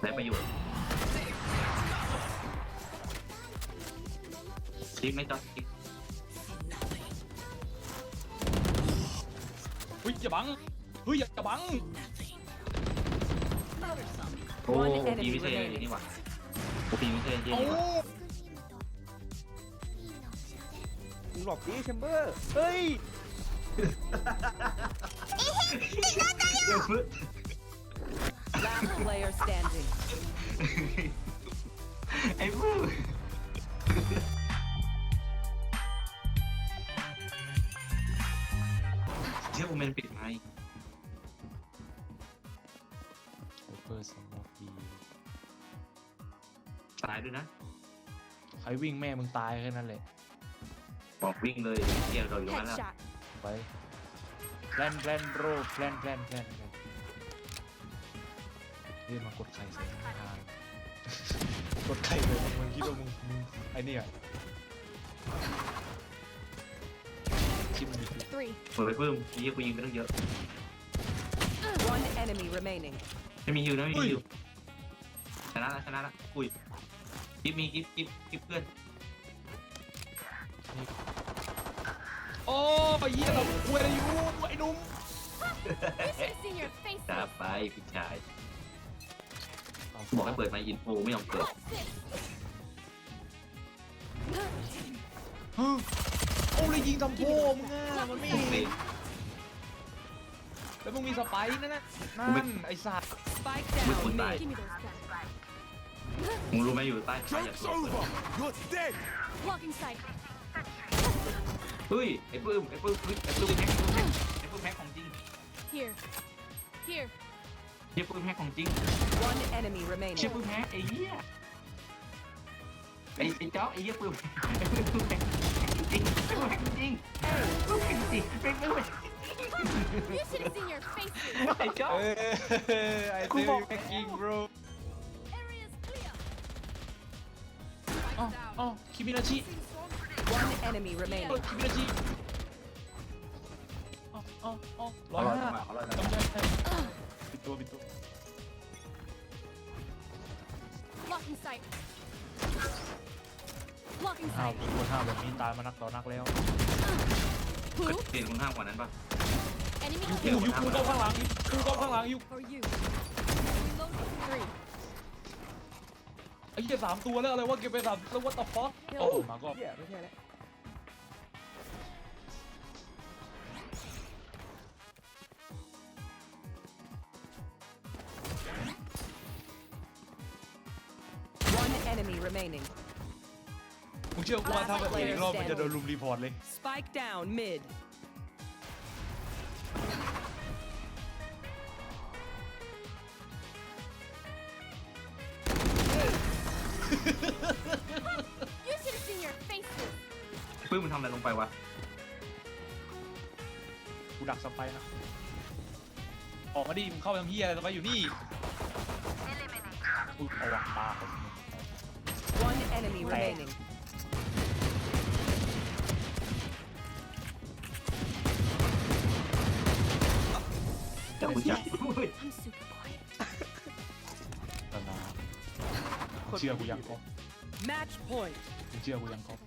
ได้ประโยชน์จิ๊บไม่ต้องจิ๊บเฮ้ยอย่าบังเฮ้ยอย่าบังโอ้พีไม่ใช่นี่หว่าโอ้พีไม่ใช่ที่เอ้านี่หว่ามึงหลบดิแชมเบอร์ เฮ้ย เดี๋ยวพึ่ง เชื่อโอเมนปิดไหมเปอร์สมอกีตายด้วยนะใครวิ่งแม่มึงตายแค่นั้นแหละบอกวิ่งเลยเกียร์เราอยู่ตรงนั้นแล้ว Headshot. ไปแพลนแพลนโรแพลนแพลนแพลนแพลนเฮ้ยมากดไข่ใส่หน้าทาง กดไข่เลยมึงคิดว่ามึงมึงไอ้นี่อะชิมดิ Three. เปิดไปเพิ่มยี่กูยิงไปตั้งเยอะ One enemy remaining. ไม่มีฮิวนะไม่มีฮิวชนะแล้วชนะแล้วอุ้ยกิ๊บมีกิ๊บกิ๊บกิ๊บเพื่อนโอ้ยเหี้ยเราคุยอะไรอยู่ไอ้หนุ่ม It's in your face. จ้าไปพี่ชาย บอกให้เปิดไมค์อินโฟไม่ยอมเปิดโอ้เลยยิงทำโพมึงอะมันไม่เฮ้ยแล้วมึงมีสไปร์นั่นน่ะนั่กูไม่นไอ้สัตว์ Spike Wait, down wait, mid. Give me those guns. มึงรู้ไหมอยู่ใต้ท้ายอย่าตกเลย You're dead Blocking sight. เฮ้ยไอ้ปื้มไอ้ปื้มเฮ้ยไอ้ปื้มแฮกไอ้ปื้มแฮกของจริง Here. Here. เชี่ยปื้มแฮกของจริง One enemy remaining. เชี่ยปื้มแฮกไอ้เหี้ยไอ้ไอ้จ๊อกไอ้เหี้ยปื้มไอ้ปื้มแฮกจริงไอ้ปื้มแฮกจริงปื้มแฮกจริงเป็นปื้ม You should have seen your faces. ไอ้จ๊อกเอ้ยไอ้กูเต้บอก แม็กกิ้ง bro Area's clear. อ๋ออ๋อคิมินาชิ One enemy remaining. คิมินาชิอ๋ออ๋ออ๋อร้อยห้าอร่อยจำได้ใช่ปิด ตัวปิดตัว Blocking sight. Blocking ห้าว sight. มีคนห้าวแบบนี้ตายมานักต่อนักแล้ว Who? เปลี่ยนคุณห้ามกว่านั้นป่ะ Enemy ยู killed. ยูกูเข้าข้างหลังยูกูเข้าข้างหลังยู For you. Reloading. Three. ไอ้เหี้ยสามตัวแล้วอะไรวะเก็บไปสามตัว what the fuck โอ้มาก็ เหี้ยไม่ใช่แล้ว remaining. มึงเชื่อกูว่าถ้าแบบนี้อีกรอบมันจะโดนลุมรีพอร์ตเลย Spike down mid. You should have seen your faces. ปื้มมันทำอะไรลงไปวะ กูดักสไปร์นะออกมาดิมึงเข้าไปทำเฮียอะไรสไปร์อยู่นี่อุ๊ยเอาวะตาผม One enemy remaining. แต่กูจับเฮ้ย I'm super quiet. ตนาเชื่อกูยังก๊อฟ Match point. มึงเชื่อกูยังก๊อฟ